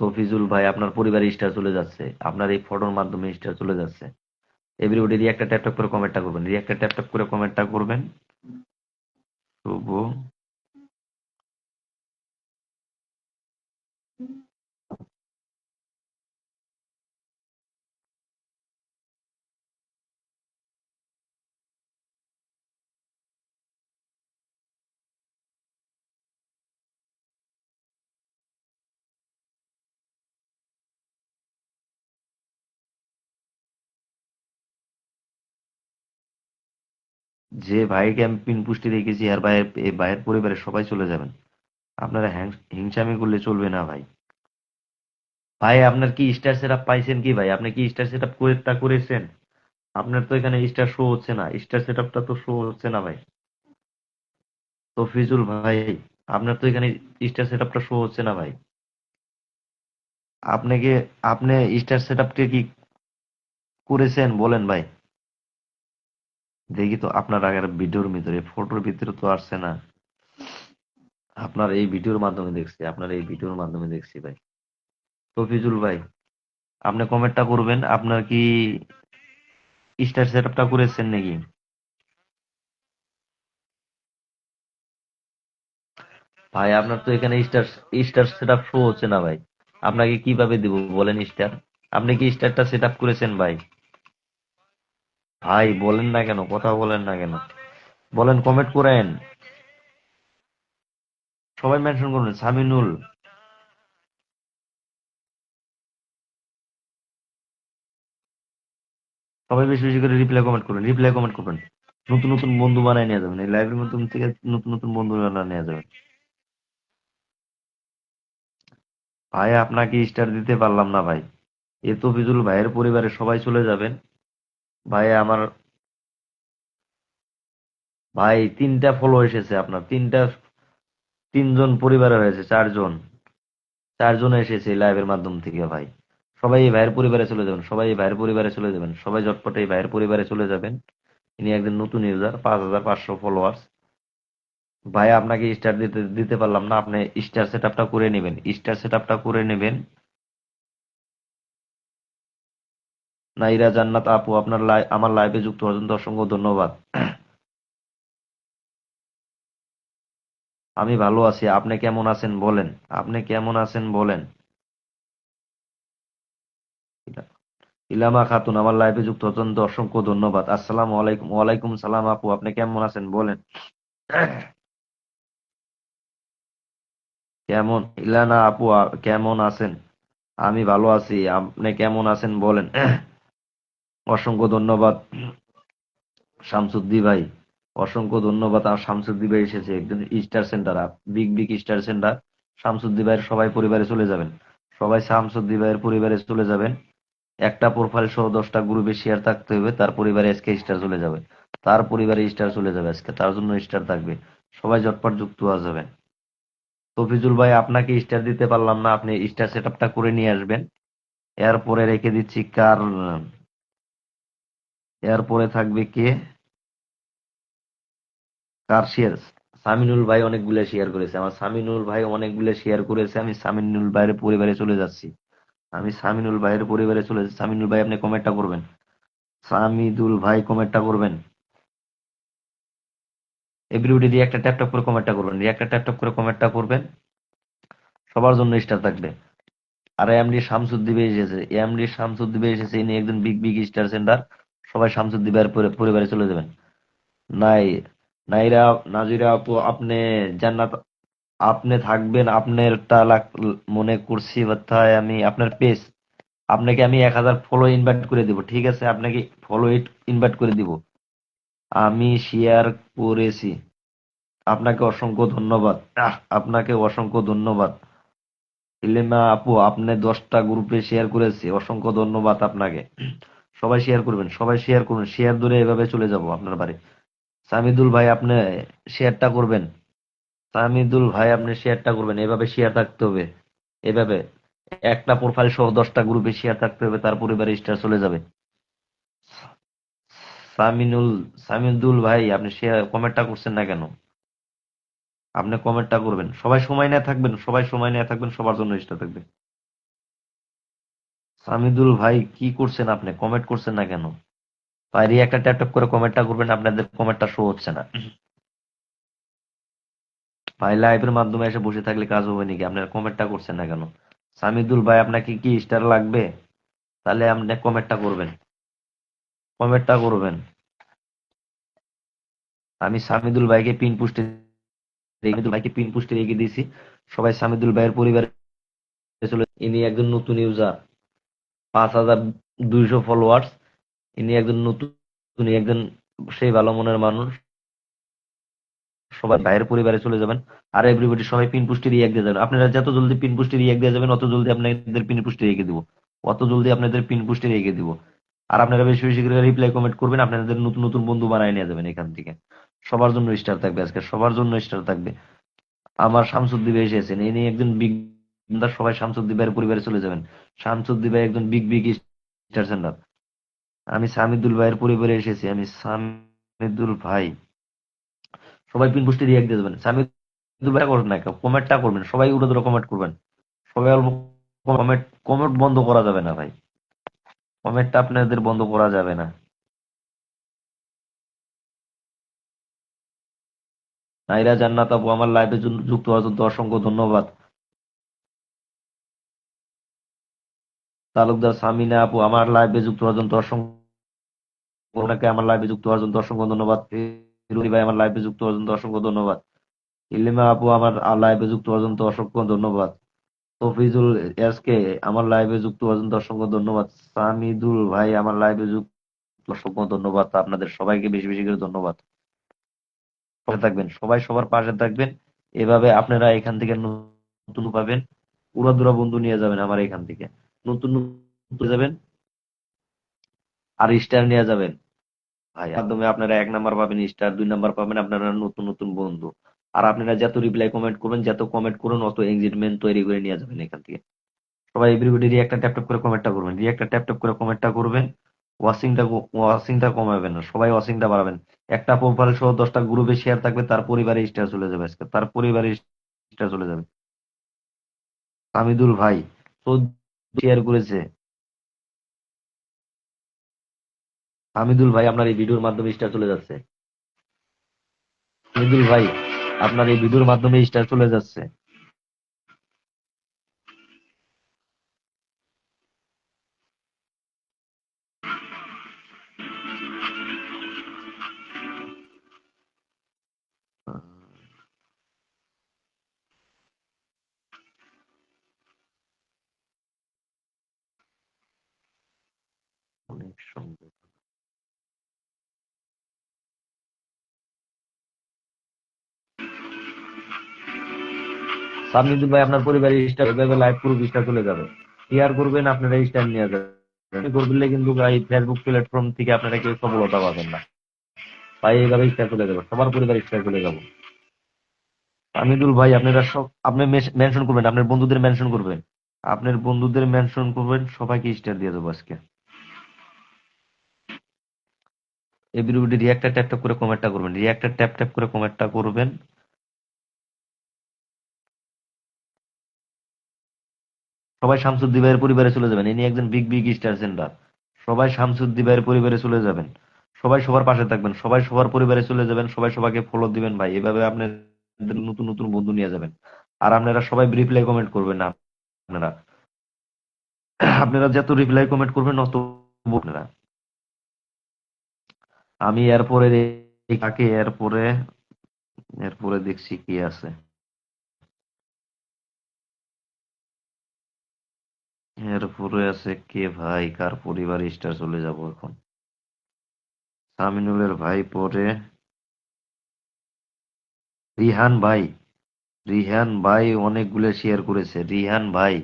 তফিজুল ভাই, আপনার পরিবারে স্টার চলে যাচ্ছে। আপনার এই ফটোর মাধ্যমে স্টার চলে যাচ্ছে। এভরিবডি রিয়াক্টটা ট্যাপ ট্যাপ করে কমেন্টটা করবেন। রিয়াক্টটা ট্যাপ ট্যাপ করে কমেন্টটা করবেন। শুভ যে ভাইকে আমি পিন পুষ্টি রেখেছি আর ভাইয়ের, এই ভাইয়ের পরিবারের সবাই চলে যাবেন। আপনারা হিংসামি করলে চলবে না ভাই। ভাই, আপনার কি স্টার সেটআপ পাইছেন কি ভাই? আপনি কি স্টার সেটআপ করেটা করেছেন? আপনার তো এখানে স্টার শো হচ্ছে না। স্টার সেটআপটা তো শো হচ্ছে না ভাই। তো ফিজুল ভাই, আপনার তো এখানে স্টার সেট আপটা শো হচ্ছে না ভাই। আপনাকে, আপনি স্টার সেট সেটআপটা কি করেছেন? বলেন ভাই। দেখি তো আপনার আগের ভিডিওর ভিতরে, ফটোর ভিতরে তো আসছে না। আপনার এই ভিডিওর মাধ্যমে দেখছি, আপনার এই ভিডিওর মাধ্যমে দেখছি ভাই। তফিজুল ভাই, আপনি কমেন্টটা করবেন, আপনার কি স্টার সেটআপটা করেছেন নাকি? ভাই, আপনার তো এখানে স্টার স্টার সেটআপ শো হচ্ছে না ভাই। আপনাকে কীভাবে দিব বলেন স্টার? আপনি কি স্টারটা সেটআপ করেছেন ভাই? ভাই, বলেন না কেন, কথা বলেন না কেন। বলেন কমেন্ট করেন। সবাই মেনশন করুন, সামিনুল। সবাই বেশি বেশি করে রিপ্লাই কমেন্ট করুন রিপ্লাই কমেন্ট করবেন নতুন নতুন বন্ধু বানায় নিয়ে যাবেন, এই লাইভের মধ্যে থেকে নতুন নতুন বন্ধু বানায় নিয়ে যাবেন। ভাই, আপনাকে স্টার দিতে পারলাম না ভাই। এ তো ফিজুল ভাইয়ের পরিবারের সবাই চলে যাবেন। ভাই, আমার ভাই, তিনটা ফলো এসেছে আপনার। তিনটা, তিনজন পরিবারে হয়েছে, চারজন। চারজন এসেছে লাইভের মাধ্যম থেকে ভাই। সবাই এই ভাইয়ের পরিবারে চলে যাবেন, সবাই এই ভাইয়ের পরিবারে চলে যাবেন, সবাই ঝটপটে এই ভাইয়ের পরিবারে চলে যাবেন। ইনি একজন নতুন ইউজার পাঁচ হাজার পাঁচশো ফলোয়ার্স ভাই, আপনাকে স্টার দিতে দিতে পারলাম না, আপনি স্টার সেটআপটা করে নেবেন। স্টার সেটআপটা করে নেবেন নাইরা জান্নাত আপু, আপনার আমার লাইভে যুক্ত হওয়ার জন্য অসংখ্য ধন্যবাদ। আমি ভালো আছি, আপনি কেমন আছেন বলেন, আপনি কেমন আছেন বলেন। ইলামা খাতুন, আমার লাইভে যুক্ত জন্য অসংখ্য ধন্যবাদ। আসসালাম আলাইকুম, ওয়ালাইকুম সালাম আপু, আপনি কেমন আছেন বলেন। কেমন, ইলানা আপু কেমন আছেন? আমি ভালো আছি, আপনি কেমন আছেন বলেন। অসংখ্য ধন্যবাদ শামসুদ্দি ভাই। অসংখ্য ধন্যবাদ, আর শামসুদ্দি ভাই এসেছে একজন star centre big big star centre. Shamsuddi ভাইয়ের সবাই পরিবারে চলে যাবেন। সবাই শামসুদ্দি ভাইয়ের পরিবারে চলে যাবেন। একটা প্রোফাইল সহ দশটা গ্রুপে শেয়ার থাকতে হবে, তার পরিবারে আজকে স্টার চলে যাবে। তার পরিবারে স্টার চলে যাবে আজকে, তার জন্য স্টার থাকবে। সবাই ঝটপট যুক্ত হওয়া যাবেন তফিজুল ভাই, আপনাকে স্টার দিতে পারলাম না, আপনি স্টার সেটআপটা করে নিয়ে আসবেন। এরপরে রেখে দিচ্ছি কার এরপরে থাকবে কে? কার শেয়ার সামিনুল ভাই অনেকগুলো শেয়ার করেছে। আমার সামিনুল ভাই অনেকগুলো শেয়ার করেছে। আমি সামিনুল ভাইয়ের পরিবারে চলে যাচ্ছি। আমি সামিনুল ভাইয়ের পরিবারে চলে যাচ্ছি। সামিনুল ভাই, আপনি কমেন্টটা করবেন। সামিদুল ভাই কমেন্টটা করবেন। এভরিবডি রিয়াক্টটা ট্যাপ ট্যাপ করে কমেন্টটা করবেন। রিয়াক্টটা ট্যাপ ট্যাপ করে কমেন্টটা করবেন। সবার জন্য স্টার থাকবে। আর এমডি শামসুদ্দিবে এসেছে। এমডি শামসুদ্দিবে এসেছে। ইনি একজন বিগ বিগ স্টার সেন্টার সবাই শামসুদ্দিবের পরিবারে চলে যাবেন। নাই, নাইরা, নাজিরা আপু, আপনি জান্নাত, আপনি থাকবেন আপনার লাগ- মনে করছি কথায় আমি আপনার পেজ। আপনাকে আমি এক হাজার ফলো ইনভাইট করে দিব, ঠিক আছে? আপনাকে ফলো ইনভাইট করে দিব। আমি শেয়ার করেছি। আপনাকে অসংখ্য ধন্যবাদ। আপনাকে অসংখ্য ধন্যবাদ। ইলেমা আপু, আপনি দশটা গ্রুপে শেয়ার করেছি। অসংখ্য ধন্যবাদ আপনাকে। সবাই শেয়ার করবেন, সবাই শেয়ার করুন শেয়ার ধরে এভাবে চলে যাব আপনার বাড়ি। সামিদুল ভাই, আপনি শেয়ারটা করবেন। সামিদুল ভাই, আপনি শেয়ারটা করবেন, এভাবে শেয়ার থাকতে হবে। এভাবে একটা প্রোফাইল সহ দশটা গ্রুপে শেয়ার থাকতে হবে, তার পরিবারে স্টার চলে যাবে। সামিনুল, সামিদুল ভাই, আপনি শেয়ার কমেন্টটা করছেন না কেন? আপনি কমেন্টটা করবেন। সবাই সময় নিয়ে থাকবেন, সবাই সময় নিয়ে থাকবেন, সবার জন্য স্টার থাকবে। সামিদুল ভাই কি করছেন আপনি? কমেন্ট করছেন না কেন? ভাই একটা ট্যাপ ট্যাপ করে কমেন্টটা করবেন আপনাদের কমেন্টটা শো হচ্ছে না। ভাই লাইভের মাধ্যমে এসে বসে থাকলে কাজ হবে নাকি? আপনারা কমেন্টটা করছেন না কেন? সামিদুল ভাই আপনাকে কি স্টার লাগবে? তাহলে আপনি কমেন্টটা করবেন। কমেন্টটা করবেন। আমি সামিদুল ভাইকে পিন পুষ্টে সামিদুল ভাইকে পিন পুষ্টে রেখে দিয়েছি। সবাই সামিদুল ভাইয়ের পরিবারে চলে ইনি একজন নতুন ইউজার পাঁচ হাজার দুইশো ফলোয়ার্স ইনি একজন নতুন ইনি একজন সেই ভালো মনের মানুষ। সবাই ভাইয়ের পরিবারে চলে যাবেন। আর এভরিবডি সবাই পিন পুষ্টি রিয়াক্ট দিয়ে যাবেন। আপনারা যত জলদি পিন পুষ্টি রিয়াক্ট দিয়ে যাবেন, অত জলদি আপনাদের পিন পুষ্টি রেখে দিব। অত জলদি আপনাদের পিন পুষ্টি রেখে দিব। আর আপনারা বেশি বেশি করে রিপ্লাই কমেন্ট করবেন, আপনাদের নতুন নতুন বন্ধু বানায় নিয়ে যাবেন এখান থেকে। সবার জন্য স্টার থাকবে আজকে, সবার জন্য স্টার থাকবে। আমার শামসুদ্দি ভাই এসেছেন। ইনি একজন বিগ সবাই শামসুদ্দি ভাইয়ের পরিবারে চলে যাবেন। শামসুদ্দি ভাই একজন বিগ বিগ স্টার সেন্টার আমি সামিদুল ভাইয়ের পরিবারে এসেছি, আমি সামিদুল ভাই। সবাই পিন পুষ্টি রিয়াক্ট দিয়ে দেবেন সামিদুল ভাই করবেন না কমেন্টটা করবেন, সবাই উড়ে ধরে কমেন্ট করবেন। সবাই অল্প কমেন্ট কমেন্ট বন্ধ করা যাবে না ভাই। কমেন্টটা আপনাদের বন্ধ করা যাবে না। নাইরা জান্নাত আপু, আমার লাইভে যুক্ত হওয়ার জন্য অসংখ্য ধন্যবাদ। তালুকদার সামিনা আপু, আমার লাইভে যুক্ত হওয়ার জন্য অসংখ্য ওনাকে আমার লাইভে যুক্ত হওয়ার জন্য অসংখ্য ধন্যবাদ। ফিরুলি ভাই, আমার লাইভে যুক্ত হওয়ার জন্য অসংখ্য ধন্যবাদ। ইলিমা আপু, আমার লাইভে যুক্ত হওয়ার জন্য অসংখ্য ধন্যবাদ। তফিজুল এসকে আমার লাইভে যুক্ত হওয়ার জন্য অসংখ্য ধন্যবাদ। সামিদুল ভাই, আমার লাইভে যুক্ত অসংখ্য ধন্যবাদ। আপনাদের সবাইকে বেশি বেশি করে ধন্যবাদ। থাকবেন, সবাই সবার পাশে থাকবেন। এভাবে আপনারা এখান থেকে নতুন পাবেন। উড়াদুরা বন্ধু নিয়ে যাবেন আমার এখান থেকে। নতুন যাবেন আর স্টার নিয়ে যাবেন। ভাই, মাধ্যমে আপনারা এক নাম্বার পাবেন স্টার দুই নাম্বার পাবেন আপনারা নতুন নতুন বন্ধু। আর আপনারা যত রিপ্লাই কমেন্ট করবেন, যত কমেন্ট করুন, অত এঙ্গেজমেন্ট তৈরি করে নিয়ে যাবেন এখান থেকে। সবাই এভরিবডি রিয়াক্টটা ট্যাপ করে কমেন্টটা করবেন। রিয়াক্টটা ট্যাপ ট্যাপ করে কমেন্টটা করবেন ওয়াশিংটা ওয়াশিংটা কমাবেন না, সবাই ওয়াশিংটা বাড়াবেন। একটা প্রোফাইল সহ দশটা গ্রুপে শেয়ার থাকবে, তার পরিবারে স্টার চলে যাবে আজকে, তার পরিবারে স্টার চলে যাবে। হামিদুল ভাই করেছে হামিদুল ভাই আপনার এই ভিডিওর মাধ্যমে স্টার চলে যাচ্ছে। হামিদুল ভাই, আপনার এই ভিডিওর মাধ্যমে স্টার চলে যাচ্ছে। অনেক সাবমিদুল ভাই আপনার পরিবারের স্টার এভাবে লাইভ পুরো স্টার চলে যাবে। শেয়ার করবেন? আপনারা স্টার নিয়ে যাবেন। করলে কিন্তু ভাই ফেসবুক প্ল্যাটফর্ম থেকে আপনারা কেউ সফলতা পাবেন না। ভাই এইভাবে স্টার চলে যাবে। সবার পরিবার স্টার চলে যাব। আমিদুল ভাই, আপনারা সব আপনি মেনশন করবেন, আপনার বন্ধুদের মেনশন করবেন। আপনার বন্ধুদের মেনশন করবেন, সবাইকে স্টার দিয়ে দেবো আজকে। এই ভিডিওটি রিয়াক্টার ট্যাপ ট্যাপ করে কমেন্টটা করবেন। রিয়াক্টার ট্যাপ ট্যাপ করে কমেন্টটা করবেন। সবাই শামসুদ্দি ভাইয়ের পরিবারে চলে যাবেন। ইনি একজন বিগ বিগ স্টার সেন্টার সবাই শামসুদ্দি ভাইয়ের পরিবারে চলে যাবেন। সবাই সবার পাশে থাকবেন। সবাই সবার পরিবারে চলে যাবেন। সবাই সবাইকে ফলো দিবেন ভাই। এভাবে আপনার নতুন নতুন বন্ধু নিয়ে যাবেন। আর আপনারা সবাই রিপ্লাই কমেন্ট করবেন না আপনারা। আপনারা যত রিপ্লাই কমেন্ট করবেন অত আপনারা। আমি এরপরে কাকে, এরপরে এরপরে দেখছি কি আছে। এরপরে আছে কে ভাই? কার পরিবার? স্টার চলে যাব এখন। সামিনুলের ভাই পরে রিহান ভাই। রিহান ভাই অনেকগুলো শেয়ার করেছে। রিহান ভাই,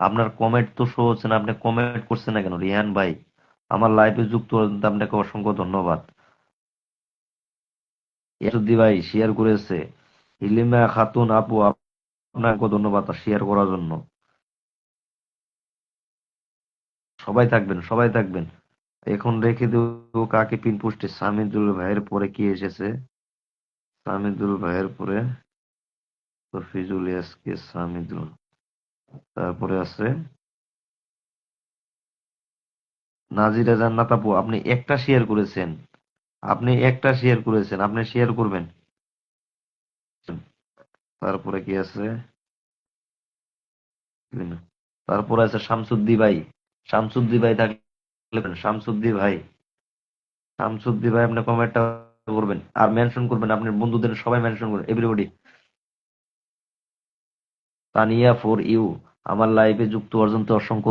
আপনার কমেন্ট তো শো হচ্ছে না, আপনি কমেন্ট করছেন না কেন? রিহান ভাই, আমার লাইফে যুক্ত আপনাকে অসংখ্য ধন্যবাদ। ইয়াসুদ্দি ভাই শেয়ার করেছে হিলিমা খাতুন আপু আপনাকে ধন্যবাদ শেয়ার করার জন্য। সবাই থাকবেন সবাই থাকবেন। এখন রেখে দেবো কাকে পিন পোস্টে সামিদুল ভাইয়ের পরে কি এসেছে? সামিদুল ভাইয়ের পরে ফিজুল ইয়াসকে সামিদুল। তারপরে আছে নাজিরা জান্নাত আপু, আপনি একটা শেয়ার করেছেন। আপনি একটা শেয়ার করেছেন, আপনি শেয়ার করবেন। তারপরে কি আছে? তারপরে আছে শামসুদ্দি ভাই। শামসুদ্দি ভাই থাকলে শামসুদ্দি ভাই শামসুদ্দি ভাই আপনি কমেন্টটা করবেন আর মেনশন করবেন আপনার বন্ধুদের সবাই মেনশন করবেন এভরিবডি তানিয়া ফর ইউ আমার লাইভে যুক্ত পর্যন্ত অসংখ্য